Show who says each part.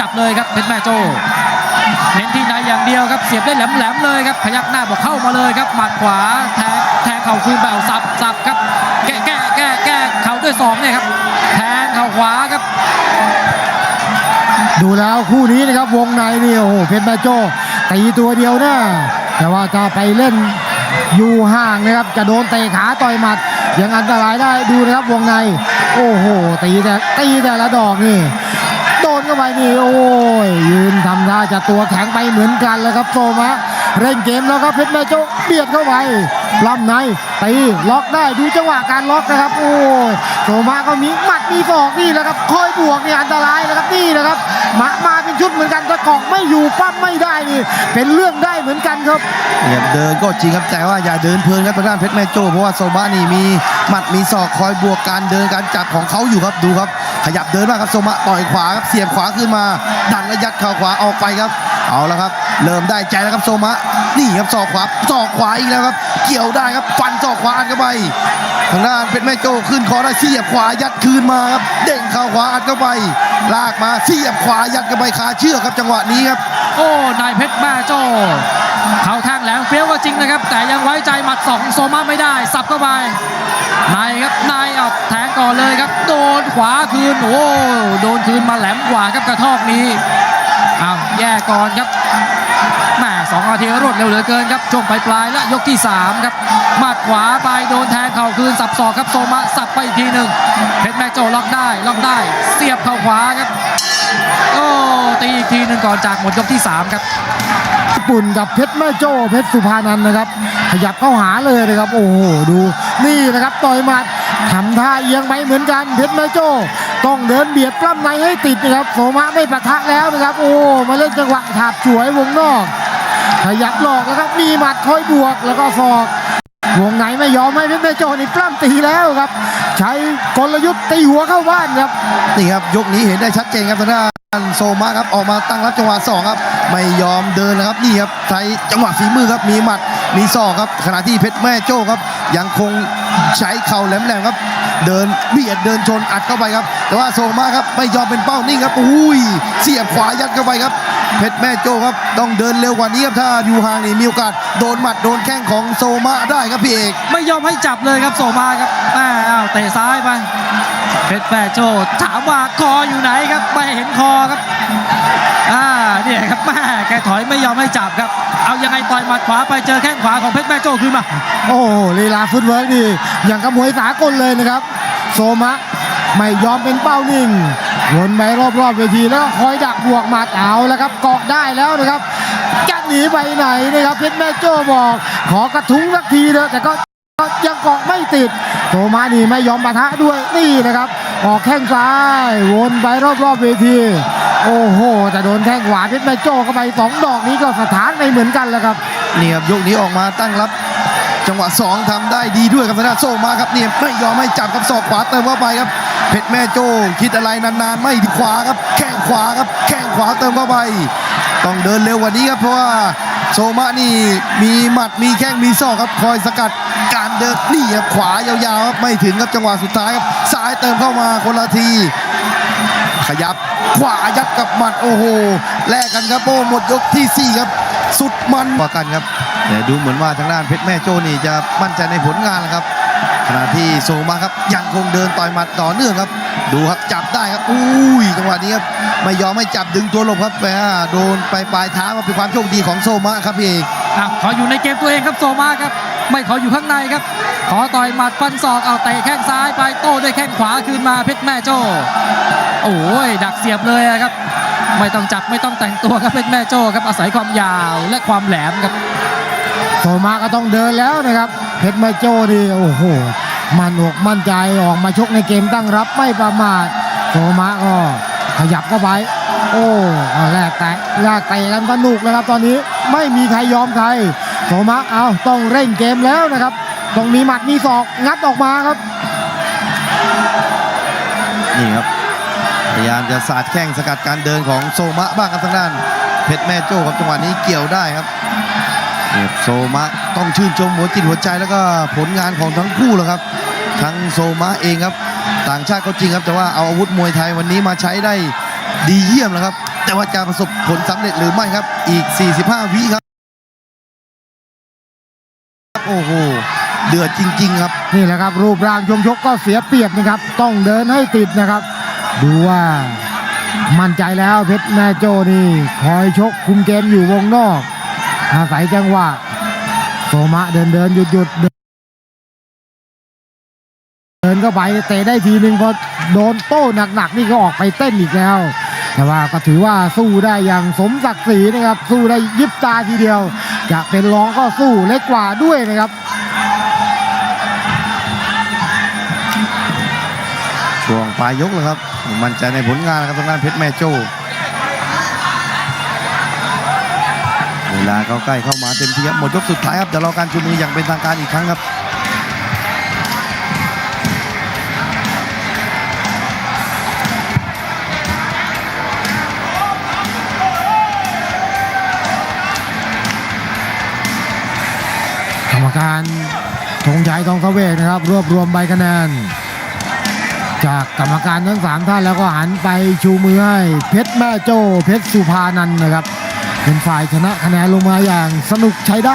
Speaker 1: จับเลยครับเพชรแม่โจเน้นที่ในอย่างเดียวครับเสียบได้แหลมๆเลยครับพยักหน้าบอกเข้ามาเลยครับหมัดขวาแทงแทงเข่าคืนแบบสับสับครับแก้แก้แก้แก้เข่าด้วยศอกเนี่ยครับแทงเข่าขวาครับ
Speaker 2: ดูแล้วคู่นี้นะครับวงในนี่โอ้โหเพชรแม่โจตีตัวเดียวนะแต่ว่าถ้าไปเล่นอยู่ห่างนะครับจะโดนเตะขาต่อยหมัดยังอันตรายได้ดูนะครับวงใน โอ้โหตีแต่ตีแต่ละดอกนี่ เข้าไปนี่โอ้ยยืนทำท่าจะตัวแข็งไปเหมือนกันเลยครับโซมะเร่งเกมแล้วครับเพชรแม่โจ้เบียดเข้าไปปล้ำในตีล็อกได้ดูจังหวะการล็อกนะครับ โอ้ยโซมะก็มีหมัดมีศอกนี่แหละครับคอยบวกนี่อันตรายนะครับนี่นะครับ มามาเป็นชุดเหมือนกันถ้าเกไม่อยู่ปั๊บไม่ได้นี่เป็นเรื่องได้เหมือนกันครับ
Speaker 3: เียเดินก็จริงครับแต่ว่าอย่าเดินเพลินครับทางด้านเพชรแม่โจ้เพราะว่าโซมานี่มีหมัดมีศอกคอยบวกการเดินการจับของเขาอยู่ครับดูครับ ขยับเดินมากครับโซมาต่อยขวาครับเสียบขวาขึ้นมา ดันและยัดเข่าขวาออกไปครับ เอาแล้วครับ เริ่มได้ใจแล้วครับโซมะนี่ครับศอกขวาศอกขวาอีกแล้วครับ เกี่ยวได้ครับฟันศอกขวาอัดเข้าไปทางด้านเพชรแม่โจ้ขึ้นคอได้เสียบขวายัดคืนมาครับเด้งเข่าขวาอัดเข้าไป ลากมาเสียบขวายัดเข้าไปคาเชือกครับจังหวะนี้ครับ
Speaker 1: โอ้นายเพชรแม่โจ้เข้าทางแหลมเฟี้ยวก็จริงนะครับ แต่ยังไว้ใจหมัดสองโซมาไม่ได้ สับเข้าไปนายครับนายเอาแทงก่อนเลยครับ โดนขวาคืนโอ้โดนคืนมาแหลมกว่าครับกระทอกนี้อ้าวแย่ก่อนครับ แม่สองนาทีรวดเร็วเหลือเกินครับช่วงปลายๆและยกที่สามครับหมัดขวาไปโดนแทงเข่าคืนสับศอกครับโซมาสับไปอีกทีหนึ่งเพชรแม่โจล็อกได้ล็อกได้ เสียบเข่าขวาครับโอ้ตีอีกทีหนึ่งก่อนจากหมดยกที่ 3 ครับ
Speaker 2: ญี่ปุ่นกับเพชรแม่โจ้เพชรสุภานันนะครับ ขยับเข้าหาเลยนะครับ โอ้โหดูนี่นะครับต่อยหมัดทำท่าเอียงไปเหมือนกันเพชรแม่โจ้ ต้องเดินเบียดปล้ำในให้ติดนะครับโสมะไม่ปะทะแล้วนะครับ โอ้มาเล่นจังหวะถาบฉวยวงนอกขยับหลอกแล้วครับมีหมัดคอยบวกแล้วก็ศอกวงไหนไม่ยอมให้เพชรแม่โจ้นี่ปล้ำตีแล้วครับ ใช้กลยุทธ์ตีหัวเข้าบ้านครับ
Speaker 3: นี่ครับยกนี้เห็นได้ชัดเจนครับทางด้านโซมาครับออกมาตั้งรับจังหวะสองครับ ไม่ยอมเดินนะครับนี่ครับใช้จังหวะฝีมือครับมีหมัดมีศอกครับขณะที่เพชรแม่โจ้ครับ ยังคงใช้เข่าแหลมๆครับ เดินเบียดเดินชนอัดเข้าไปครับ แต่ว่าโซมาครับไม่ยอมเป็นเป้านิ่งครับอุ้ยเสียบขวายัดเข้าไปครับเพชรแม่โจ้ครับต้องเดินเร็วกว่านี้ครับถ้าอยู่ห่างนี่มีโอกาสโดนหมัดโดนแข้งของโซมาได้ครับพี่เอก
Speaker 1: ไม่ยอมให้จับเลยครับโซมาครับแม่อ้าวเตะซ้ายไปเพชรแม่โจ้ถามว่าคออยู่ไหนครับไม่เห็นคอครับอ่า แม่แกถอยไม่ยอมให้จับครับ เอายังไงต่อยหมัดขวาไปเจอแข้งขวาของเพชรแม่โจ้คืนมา
Speaker 2: โอ้โหลีลาฟุตเวิร์ดี อย่างกับมวยสากลเลยนะครับ โซมะไม่ยอมเป็นเป้านิ่ง วนไปรอบๆเวทีแล้วคอยดักบวกหมัดเอาแล้วครับเกาะได้แล้วนะครับจะหนีไปไหนนะครับเพชรแม่โจ้บอก ขอกระทุ้งสักทีเถอะแต่ก็ก็ยังเกาะไม่ติดโซมะนี่ไม่ยอมปะทะด้วยนี่นะครับ ออกแข้งซ้ายวนไปรอบๆเวที โอ้โหแต่โดนแข้งขวาเพชรแม่โจ้เข้าไปสองดอกนี้ก็สถานไปเหมือนกันแหละครับ
Speaker 3: นี่ครับยกนี้ออกมาตั้งรับ จังหวะ2ทำได้ดีด้วยครับทางด้าโซมาครับเนี่ยไม่ยอมให้จับครับศอกขวาเติมเข้าไปครับเพชรแม่โจ้คิดอะไรนานๆ ไม่ดีขวาครับแข้งขวาครับแข้งขวาเติมเข้าไป ต้องเดินเร็วกว่านี้ครับเพราะว่า โซมานี่มีหมัดมีแข้งมีศอกครับคอยสกัดการเดินนี่ครับขวายาวๆครับไม่ถึงครับจังหวะสุดท้ายครับซ้ายเติมเข้ามาคนละที ขยับขวายัดกับหมัดโอ้โหแลกกันครับโอ้หมดยกที่สี่ครับ สุดมันกว่ากันครับแต่ดูเหมือนว่าทางด้านเพชรแม่โจ้นี่จะมั่นใจในผลงานแล้วครับ ขณะที่โซมาครับยังคงเดินต่อยหมัดต่อเนื่องครับ ดูครับจับได้ครับอุ้ยจังหวะนี้ครับไม่ยอมให้จับดึงตัวหลบครับแหมโดนไปปลายเท้ามาเป็นความโชคดีของโซมาครับพี่เอก
Speaker 1: อะขออยู่ในเกมตัวเองครับโซมาครับ ไม่ขออยู่ข้างในครับ ขอต่อยหมัดฟันศอกเอาเตะแข้งซ้ายไปโต้ด้วยแข้งขวาคืนมาเพชรแม่โจ้โอ้ยดักเสียบเลยครับ ไม่ต้องจับไม่ต้องแต่งตัวครับเพชรแม่โจ้ครับอาศัยความยาวและความแหลมครับ
Speaker 2: โซมาก็ต้องเดินแล้วนะครับเพชรแม่โจ้นี่โอ้โหมันอกมั่นใจออกมาชกในเกมตั้งรับไม่ประมาทโซมาก็ขยับเข้าไป โอ้เอาแลกแตะแลกเตะกันสนุกนะครับ ตอนนี้ไม่มีใครยอมใครโซมาเอาต้องเร่งเกมแล้วนะครับต้องมีหมัดมีศอกงัดออกมาครับ
Speaker 3: นี่ครับพยายามจะสาดแข้งสกัดการเดินของโซมะบ้างครับทางด้านเพชรแม่โจ้ครับจังหวะนี้เกี่ยวได้ครับ โซมะต้องชื่นชมหัวจิตหัวใจแล้วก็ผลงานของทั้งคู่แล้วครับ ทั้งโซมะเองครับ ต่างชาติก็จริงครับ แต่ว่าเอาอาวุธมวยไทยวันนี้มาใช้ได้ดีเยี่ยมแล้วครับ แต่ว่าจะประสบผลสำเร็จหรือไม่ครับ อีก 45 วิครับ โอ้โหเดือดจริง ๆ ครับ
Speaker 2: นี่แหละครับ รูปร่างชงชกก็เสียเปรียบนะครับ ต้องเดินให้ติดนะครับ ดูว่ามั่นใจแล้วเพชรแม่โจนี่คอยชกคุมเกมอยู่วงนอก อาศัยจังหวะโสมะเดินเดินหยุดหยุดเดินเดินเข้าไปเตะได้ทีหนึ่งพอโดนโต้หนักๆนี่ก็ออกไปเต้นอีกแล้ว แต่ว่าก็ถือว่าสู้ได้อย่างสมศักดิ์ศรีนะครับ สู้ได้ยิบตาทีเดียว จะเป็นรองก็สู้เล็กกว่าด้วยนะครับ
Speaker 3: ช่วงปลายยกเลยครับ มั่นใจในผลงานครับทางด้านเพชรแม่โจ้ เวลาเขาใกล้เข้ามาเต็มที่ครับหมดยกสุดท้ายครับเดี๋ยวรอการชูมืออย่างเป็นทางการอีกครั้งครับ
Speaker 2: กรรมการธงชัยทองเสวกนะครับ รวบรวมใบคะแนน จากกรรมการทั้งสามท่านแล้วก็หันไปชูมือให้เพชรแม่โจ้เพชรสุภานันนะครับ เป็นฝ่ายชนะคะแนนลงมาอย่างสนุกใช้ได้